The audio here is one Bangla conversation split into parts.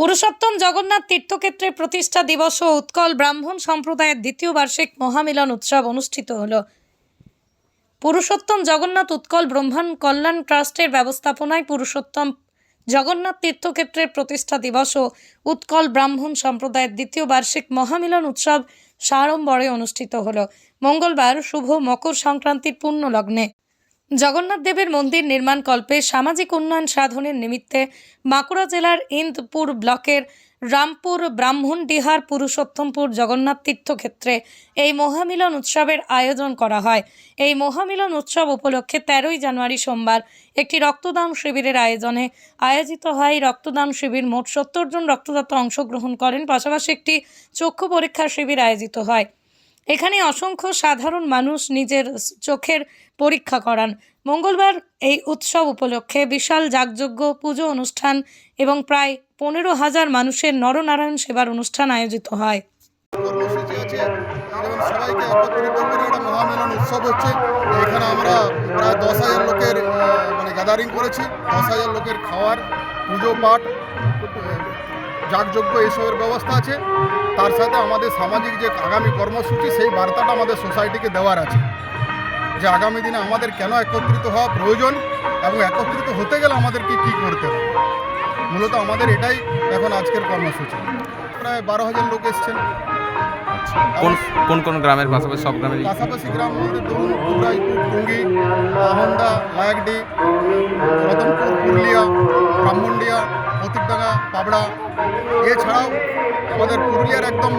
পুরুষোত্তম জগন্নাথ তীর্থক্ষেত্রের প্রতিষ্ঠা দিবস ও উৎকল ব্রাহ্মণ সম্প্রদায়ের দ্বিতীয় বার্ষিক মহামিলন উৎসব অনুষ্ঠিত হল। পুরুষোত্তম জগন্নাথ উৎকল ব্রহ্মাণ কল্যাণ ট্রাস্টের ব্যবস্থাপনায় পুরুষোত্তম জগন্নাথ তীর্থক্ষেত্রের প্রতিষ্ঠা দিবস ও উৎকল ব্রাহ্মণ সম্প্রদায়ের দ্বিতীয় বার্ষিক মহামিলন উৎসব সাড়ম্বরে অনুষ্ঠিত হল। মঙ্গলবার শুভ মকর সংক্রান্তির পূর্ণ লগ্নে জগন্নাথ দেবের মন্দির নির্মাণকল্পে সামাজিক উন্নয়ন সাধনের নিমিত্তে বাঁকুড়া জেলার ইন্দপুর ব্লকের রামপুর ব্রাহ্মণডিহার পুরুষোত্তমপুর জগন্নাথ তীর্থক্ষেত্রে এই মহামিলন উৎসবের আয়োজন করা হয়। এই মহামিলন উৎসব উপলক্ষে তেরোই জানুয়ারি সোমবার একটি রক্তদান শিবিরের আয়োজনে আয়োজিত হয়। রক্তদান শিবির মোট সত্তর জন রক্তদাতা অংশগ্রহণ করেন। পাশাপাশি একটি চক্ষু পরীক্ষা শিবির আয়োজিত হয়। এখানে অসংখ্য সাধারণ মানুষ নিজের চোখের পরীক্ষা করান। মঙ্গলবার এই উৎসব উপলক্ষে বিশাল যাগযজ্ঞ পুজো অনুষ্ঠান এবং প্রায় পনেরো হাজার মানুষের নরনারায়ণ সেবার অনুষ্ঠান আয়োজিত হয়। কর্মসূচি আছে। যেমন সবাইকে একত্রিত করে একটা মহামেলন উৎসব হচ্ছে। এখানে আমরা প্রায় দশ হাজার লোকের মানে গ্যাদারিং করেছি। দশ হাজার লোকের খাওয়ার, পুজো পাঠ যাগযজ্ঞ এইসবের ব্যবস্থা আছে। তার সাথে আমাদের সামাজিক যে আগামী কর্মসূচি, সেই বার্তাটা আমাদের সোসাইটিকে দেওয়ার আছে। যে আগামী দিনে আমাদের কেন একত্রিত হওয়া প্রয়োজন এবং একত্রিত হতে গেলে আমাদেরকে কী করতে হবে? মূলত আমাদের এটাই এখন আজকের কর্মসূচি। প্রায় বারো হাজার লোক এসছেন। কোন কোন কোন গ্রামের পাশাপাশি? সব গ্রামের পাশাপাশি গ্রাম বলতে ধরুন দুরাইপুর টুঙ্গি আহন্দা লায়াকডি রতনপুর পুরুলিয়া ব্রাহ্মণডিয়া প্রতিকডাঙ্গা পাবড়া এছাড়াও আমাদের পুরুলিয়ার একদম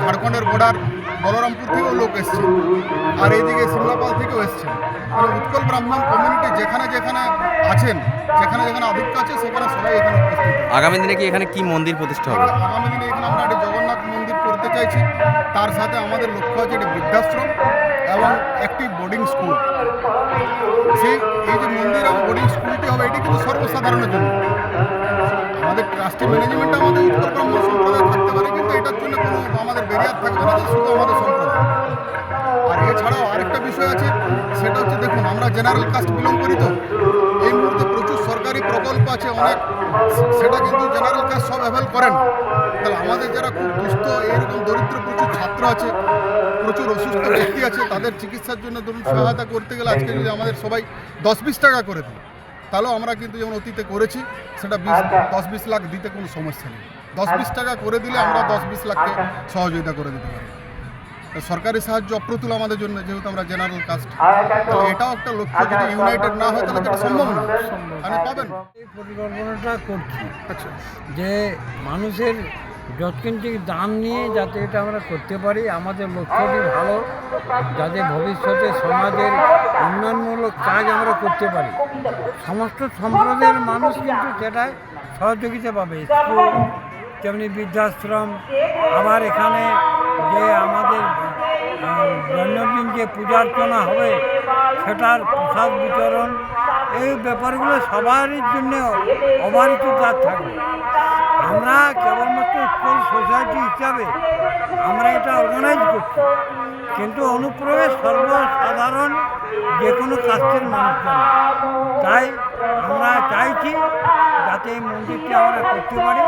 ঝাড়খণ্ডের বর্ডার বলরামপুর থেকেও লোক এসছে। আর এইদিকে সিমলাপাল থেকেও এসছে। মানে উৎকল ব্রাহ্মণ কমিউনিটি যেখানে যেখানে আছেন যেখানে যেখানে আধিক্য আছে সেখানে সবাই এখানে উপস্থিত। আগামী দিনে কি এখানে কি মন্দির প্রতিষ্ঠা হবে? আগামী দিনে এখানে আমরা একটি জগন্নাথ মন্দির চাইছি। তার সাথে আমাদের লক্ষ্য আছে একটি বৃদ্ধাশ্রম এবং একটি বোর্ডিং স্কুল সেই, এই যে মন্দির এবং বোর্ডিং স্কুলটি হবে, এটি কিন্তু সর্বসাধারণের জন্য। আমাদের ট্রাস্টি ম্যানেজমেন্ট আমাদের উত্তর সম্প্রদায় থাকতে পারে, কিন্তু এটার জন্য কোনো আমাদের ব্যারিয়ার থাকবে না শুধু আমাদের সম্প্রদায়। আর এছাড়াও আরেকটা বিষয় আছে, সেটা হচ্ছে দেখুন, আমরা জেনারেল কাস্ট বিলং করি তো। এই মুহূর্তে প্রচুর সরকারি প্রকল্প আছে, অনেক সেটা কিন্তু জেনারেল কাস্ট সব অ্যাভেল করেন। তাহলে আমাদের যারা খুব দুস্থ এরকম দরিদ্র প্রচুর ছাত্র আছে প্রচুর অসুস্থ ব্যক্তি আছে তাদের চিকিৎসার জন্য ধরুন সহায়তা করতে গেলে আজকে যদি আমাদের সবাই দশ বিশ টাকা করে দিই তাহলেও আমরা কিন্তু যেমন অতীতে করেছি সেটা বিশ দশ বিশ লাখ দিতে কোনো সমস্যা নেই। দশ বিশ টাকা করে দিলে আমরা দশ বিশ লাখকে সহযোগিতা করে দিতে পারি। সরকারি সাহায্য অপ্রতুল আমাদের জন্য যেহেতু আমরা জেনারেল কাস্ট। তাহলে এটাও একটা লক্ষ্য যদি ইউনাইটেড না হয় তাহলে তো এটা সম্ভব না। আপনি পাবেন? এই পরিকল্পনাটা করছি। আচ্ছা। যে মানুষের যৎকিঞ্চিত দান নিয়ে যাতে এটা আমরা করতে পারি আমাদের লক্ষ্যটি ভালো যাতে ভবিষ্যতে সমাজের উন্নয়নমূলক কাজ আমরা করতে পারি। সমস্ত সম্প্রদায়ের মানুষ কিন্তু সেটায় সহযোগিতা পাবে। স্কুল তেমনি বৃদ্ধাশ্রম আবার এখানে যে আমাদের দৈনন্দিন যে পূজা অর্চনা হবে, সেটার প্রসাদ বিতরণ, এই ব্যাপারগুলো সবারই জন্য অবারিততা থাকবে। আমরা কেবলমাত্র স্কুল সোসাইটি হিসাবে আমরা এটা অর্গানাইজ করছি। কিন্তু অনুপ্রবেশ সর্বসাধারণ যে কোনো কাস্টের মানুষ তাই আমরা চাইছি যাতে এই মন্দিরটি আমরা করতে পারি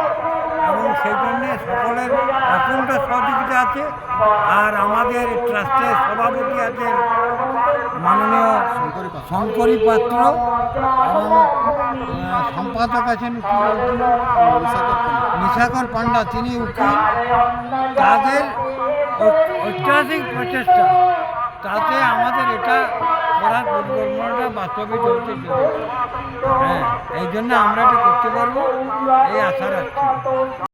এবং সেই জন্যে সকলের অকুণ্ঠ সহযোগিতা আছে আর আমাদের ট্রাস্টের সভাপতি আছেন মাননীয় শঙ্করী পাত্র এবং সম্পাদক আছেন? নিশাকর পান্ডা তিনি উকিল। তাদের ঐতিহাসিক প্রচেষ্টা, তাতে আমাদের এটা করার পরিকল্পনাটা বাস্তবিত হতে হ্যাঁ এই জন্য আমরা এটা করতে পারব, এই আশা রাখছি।